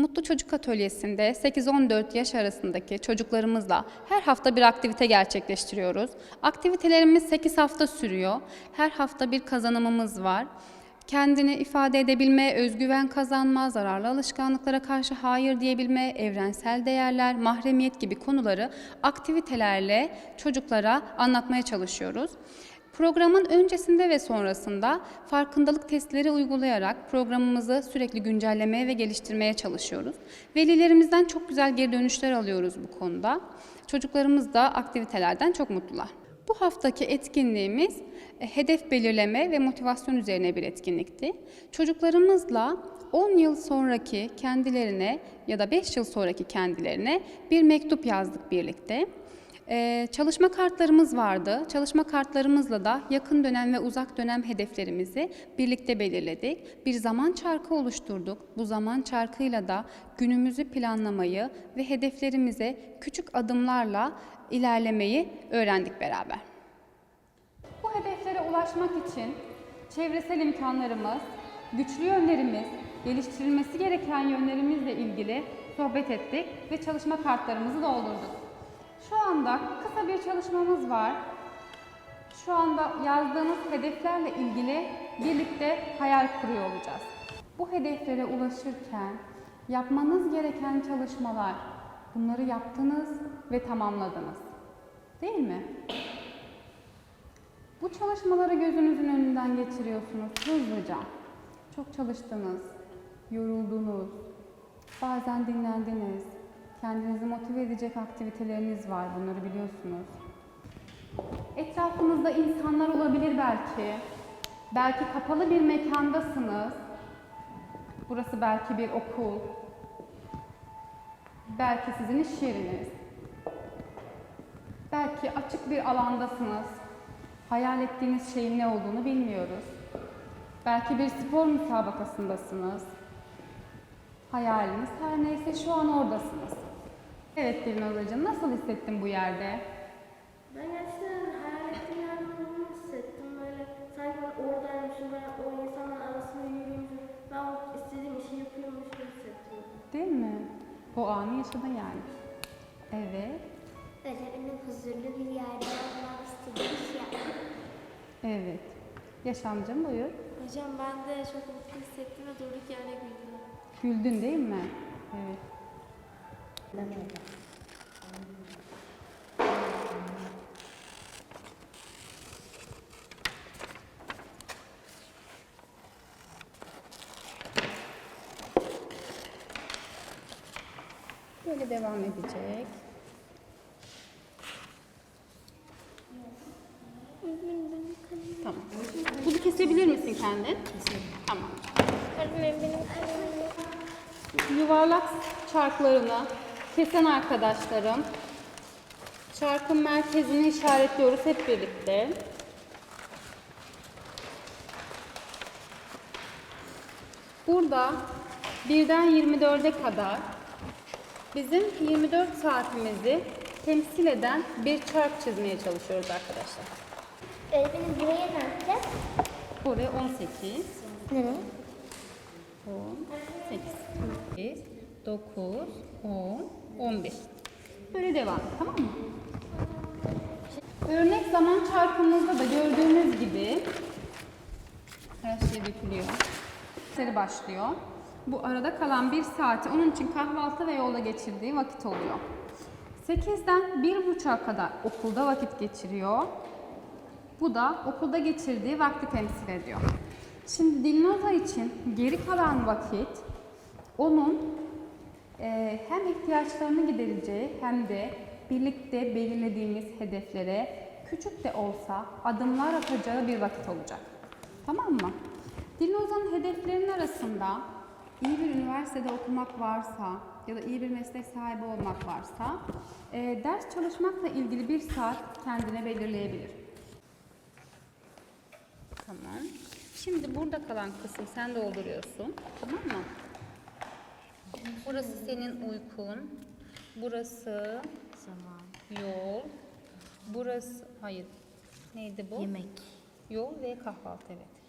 Mutlu Çocuk Atölyesi'nde 8-14 yaş arasındaki çocuklarımızla her hafta bir aktivite gerçekleştiriyoruz. Aktivitelerimiz 8 hafta sürüyor. Her hafta bir kazanımımız var. Kendini ifade edebilme, özgüven kazanma, zararlı alışkanlıklara karşı hayır diyebilme, evrensel değerler, mahremiyet gibi konuları aktivitelerle çocuklara anlatmaya çalışıyoruz. Programın öncesinde ve sonrasında farkındalık testleri uygulayarak programımızı sürekli güncellemeye ve geliştirmeye çalışıyoruz. Velilerimizden çok güzel geri dönüşler alıyoruz bu konuda. Çocuklarımız da aktivitelerden çok mutlular. Bu haftaki etkinliğimiz e, hedef belirleme ve motivasyon üzerine bir etkinlikti. Çocuklarımızla 10 yıl sonraki kendilerine ya da 5 yıl sonraki kendilerine bir mektup yazdık birlikte. Ee, çalışma kartlarımız vardı. Çalışma kartlarımızla da yakın dönem ve uzak dönem hedeflerimizi birlikte belirledik. Bir zaman çarkı oluşturduk. Bu zaman çarkıyla da günümüzü planlamayı ve hedeflerimize küçük adımlarla ilerlemeyi öğrendik beraber. Bu hedeflere ulaşmak için çevresel imkanlarımız, güçlü yönlerimiz, geliştirilmesi gereken yönlerimizle ilgili sohbet ettik ve çalışma kartlarımızı doldurduk. Şu anda kısa bir çalışmamız var. Şu anda yazdığınız hedeflerle ilgili birlikte hayal kuruyor olacağız. Bu hedeflere ulaşırken yapmanız gereken çalışmalar, bunları yaptınız ve tamamladınız. Değil mi? Bu çalışmaları gözünüzün önünden geçiriyorsunuz hızlıca. Çok çalıştınız, yoruldunuz, bazen dinlendiniz. Kendinizi motive edecek aktiviteleriniz var, bunları biliyorsunuz. Etrafınızda insanlar olabilir belki. Belki kapalı bir mekandasınız. Burası belki bir okul. Belki sizin iş yeriniz. Belki açık bir alandasınız. Hayal ettiğiniz şeyin ne olduğunu bilmiyoruz. Belki bir spor müsabakasındasınız. Hayaliniz her neyse şu an oradasınız. Evet Dilnaz Hocam, nasıl hissettin bu yerde? Ben gerçekten hayal ettiğim yerde olduğumu hissettim. Böyle sanki ben oradaymışım, ben o insanların arasında yürüyormuşum. Ben o istediğim işi yapıyormuş gibi hissettim. Değil mi? O anı yaşadın yani. Evet, Öğretmenim huzurlu bir yerde olmak istediğim iş yapmak. evet. Yaşamcım buyur. Hocam ben de çok mutlu hissettim ve durduk yere güldüm. Güldün değil mi? Evet. Böyle devam edecek. Tamam. Bunu kesebilir misin kendin? Tamam. Kalemim yok. yuvarlak çarklarını kesen arkadaşlarım çarkın merkezini işaretliyoruz hep birlikte. Burada birden 24'e kadar bizim 24 saatimizi temsil eden bir çark çizmeye çalışıyoruz arkadaşlar. Öğretmenim buraya ne yapacağız? Buraya 18, Ne? 8, 9, 10, 11. Böyle devam tamam mı? Örnek zaman çarpımımızda da gördüğünüz gibi her şey dökülüyor. Seri başlıyor. Bu arada kalan bir saati onun için kahvaltı ve yolda geçirdiği vakit oluyor. 8'den 1.30'a kadar okulda vakit geçiriyor. Bu da okulda geçirdiği vakti temsil ediyor. Şimdi Dilnoza için geri kalan vakit onun hem ihtiyaçlarını gidereceği hem de birlikte belirlediğimiz hedeflere küçük de olsa adımlar atacağı bir vakit olacak. Tamam mı? Dilnoza'nın hedeflerinin arasında iyi bir üniversitede okumak varsa ya da iyi bir meslek sahibi olmak varsa e, ders çalışmakla ilgili bir saat kendine belirleyebilir. Tamam. Şimdi burada kalan kısım sen dolduruyorsun. Tamam mı? Burası senin uykun. Burası Zaman. yol. Burası hayır. Neydi bu? Yemek. Yol ve kahvaltı evet.